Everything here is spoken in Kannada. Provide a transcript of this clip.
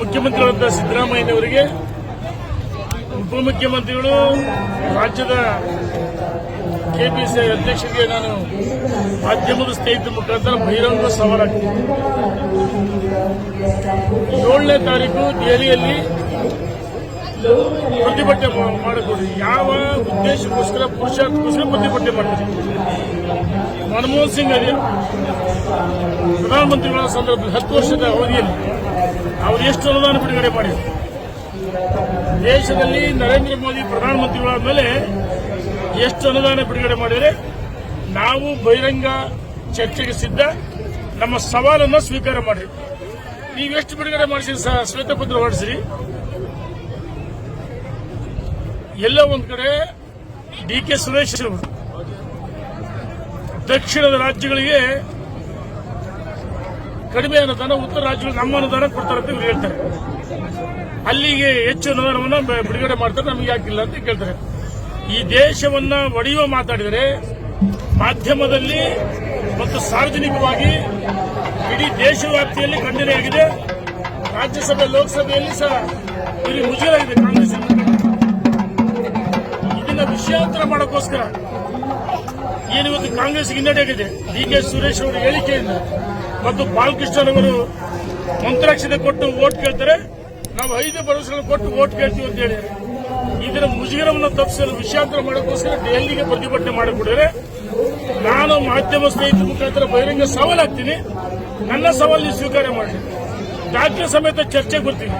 ಮುಖ್ಯಮಂತ್ರಿಗಳಾದ ಸಿದ್ದರಾಮಯ್ಯನವರಿಗೆ ಉಪಮುಖ್ಯಮಂತ್ರಿಗಳು, ರಾಜ್ಯದ ಕೆಪಿಸಿ ಅಧ್ಯಕ್ಷರಿಗೆ ನಾನು ಮಾಧ್ಯಮದ ಸ್ನೇಹಿತರ ಮುಖಾಂತರ ಬಹಿರಂಗ ಸವಾಲಾಗ್ತೀನಿ ಏಳನೇ ತಾರೀಕು ದೆಹಲಿಯಲ್ಲಿ ಪ್ರತಿಭಟನೆ ಮಾಡಬಹುದು. ಯಾವ ಉದ್ದೇಶಕ್ಕೋಸ್ಕರ ಪುರುಷಾರ್ಥಕ್ಕೋಸ್ಕರ ಪ್ರತಿಭಟನೆ ಮಾಡ್ತೀರಿ? ಮನಮೋಹನ್ ಸಿಂಗ್ ಅವರು ಪ್ರಧಾನಮಂತ್ರಿಗಳ ಸಂದರ್ಭದಲ್ಲಿ ಹತ್ತು ವರ್ಷದ ಅವಧಿಯಲ್ಲಿ ಅವರು ಎಷ್ಟು ಅನುದಾನ ಬಿಡುಗಡೆ ಮಾಡಿದರು? ದೇಶದಲ್ಲಿ ನರೇಂದ್ರ ಮೋದಿ ಪ್ರಧಾನಮಂತ್ರಿಗಳಾದ ಮೇಲೆ ಎಷ್ಟು ಅನುದಾನ ಬಿಡುಗಡೆ ಮಾಡಿದರೆ ನಾವು ಬಹಿರಂಗ ಚರ್ಚೆಗೆ ಸಿದ್ಧ, ನಮ್ಮ ಸವಾಲನ್ನು ಸ್ವೀಕಾರ ಮಾಡಿ ನೀವೆಷ್ಟು ಬಿಡುಗಡೆ ಮಾಡಿಸಿರಿ ಶ್ವೇತಪತ್ರ ಹೊರಡಿಸಿರಿ ಎಲ್ಲ ಒಂದು ಕಡೆ ಡಿ ಕೆ ಸುರೇಶ್ ಅವರು ದಕ್ಷಿಣದ ರಾಜ್ಯಗಳಿಗೆ ಕಡಿಮೆ ಅನುದಾನ ಉತ್ತರ ರಾಜ್ಯಗಳು ನಮ್ಮ ಅನುದಾನ ಕೊಡ್ತಾರೆ ಅಂತ ಇವ್ರು ಹೇಳ್ತಾರೆ. ಅಲ್ಲಿಗೆ ಹೆಚ್ಚು ಅನುದಾನವನ್ನು ಬಿಡುಗಡೆ ಮಾಡ್ತಾರೆ, ನಮಗೆ ಯಾಕಿಲ್ಲ ಅಂತ ಕೇಳ್ತಾರೆ. ಈ ದೇಶವನ್ನ ಒಡೆಯುವ ಮಾತಾಡಿದರೆ ಮಾಧ್ಯಮದಲ್ಲಿ ಮತ್ತು ಸಾರ್ವಜನಿಕವಾಗಿ ಇಡೀ ದೇಶವ್ಯಾಪ್ತಿಯಲ್ಲಿ ಖಂಡನೆಯಾಗಿದೆ ರಾಜ್ಯಸಭೆ, ಲೋಕಸಭೆಯಲ್ಲಿ ಸಹ ಇಲ್ಲಿ ಮುಜುಗರಾಗಿದೆ ಕಾಂಗ್ರೆಸ್. ಇದನ್ನ ವಿಷಯಾಂತರ ಮಾಡೋಕ್ಕೋಸ್ಕರ ಏನು ಇವತ್ತು ಕಾಂಗ್ರೆಸ್ ಹಿನ್ನಡೆಯಾಗಿದೆ ಡಿ ಕೆ ಸುರೇಶ್ ಅವರ ಹೇಳಿಕೆಯಿಂದ ಮತ್ತು ಬಾಲಕೃಷ್ಣ ಅವರು ಮಂತ್ರಾಕ್ಷತೆ ಕೊಟ್ಟು ಓಟ್ ಕೇಳ್ತಾರೆ. ನಾವು ಐದು ಭರವಸೆಗಳು ಕೊಟ್ಟು ಓಟ್ ಕೇಳ್ತೀವಿ ಅಂತ ಹೇಳಿ. ಇದರ ಮುಜುಗರವನ್ನು ತಪ್ಪಿಸಲು ವಿಷಯಾಂತರ ಮಾಡೋಕ್ಕೋಸ್ಕರ ಡೆಲ್ಲಿಗೆ ಪ್ರತಿಭಟನೆ ಮಾಡಿಕೊಡಿದರೆ ನಾನು ಮಾಧ್ಯಮ ಸ್ನೇಹಿತರ ಮುಖಾಂತರ ಬಹಿರಂಗ ಸವಾಲಾಗ್ತೀನಿ ನನ್ನ ಸವಾಲು ಸ್ವೀಕಾರ ಮಾಡಿ. ರಾಜ್ಯ ಸಮೇತ ಚರ್ಚೆಗೆ ಬರ್ತೀನಿ.